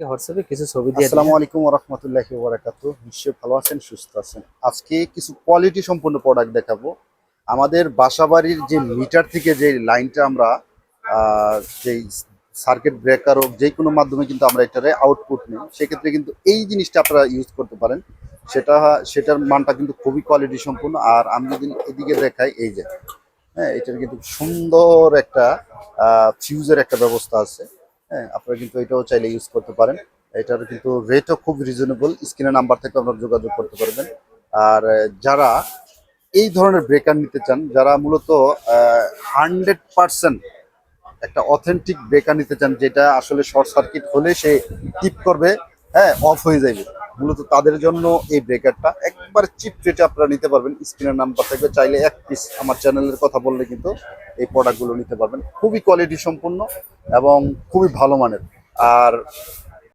হোয়াটসঅ্যাপে কিছু ছবি দিয়ে আসসালামু আলাইকুম রহমতুল্লাহি ওবরাকাত নিশ্চয়ই ভালো আছেন সুস্থ আছেন। আজকে কিছু কোয়ালিটি সম্পন্ন প্রোডাক্ট দেখাবো। আমাদের বাসাবাড়ির যে মিটার থেকে যে লাইনটা আমরা যেই সার্কিট ব্রেকার হোক যে কোনো মাধ্যমে কিন্তু আমরা এটারে আউটপুট নিই। সেক্ষেত্রে কিন্তু এই জিনিসটা আপনারা ইউজ করতে পারেন। সেটা সেটার মানটা কিন্তু খুবই কোয়ালিটি সম্পূর্ণ আর আমি যদি এদিকে দেখাই এই যে হ্যাঁ এটার কিন্তু সুন্দর একটা ফিউজের একটা ব্যবস্থা আছে। হ্যাঁ আপনারা কিন্তু এটাও চাইলে ইউজ করতে পারেন। এটার কিন্তু রেটও খুব রিজনেবল স্ক্রিনের নাম্বার থেকে আপনারা যোগাযোগ করতে পারবেন। আর যারা এই ধরনের ব্রেকার নিতে চান, যারা মূলত হান্ড্রেড পার্সেন্ট একটা অথেন্টিক ব্রেকার নিতে চান, যেটা আসলে শর্ট সার্কিট হলে সে টিপ করবে হ্যাঁ অফ হয়ে যাবে। মূলত তাদের জন্য এই ব্রেকারটা একবার চিপ রেটে আপনারা নিতে পারবেন। স্ক্রিনের নাম্বার থেকে চাইলে এক পিস আমার চ্যানেলের কথা বললে কিন্তু এই প্রোডাক্টগুলো নিতে পারবেন। খুবই কোয়ালিটি সম্পূর্ণ এবং খুবই ভালো মানের। আর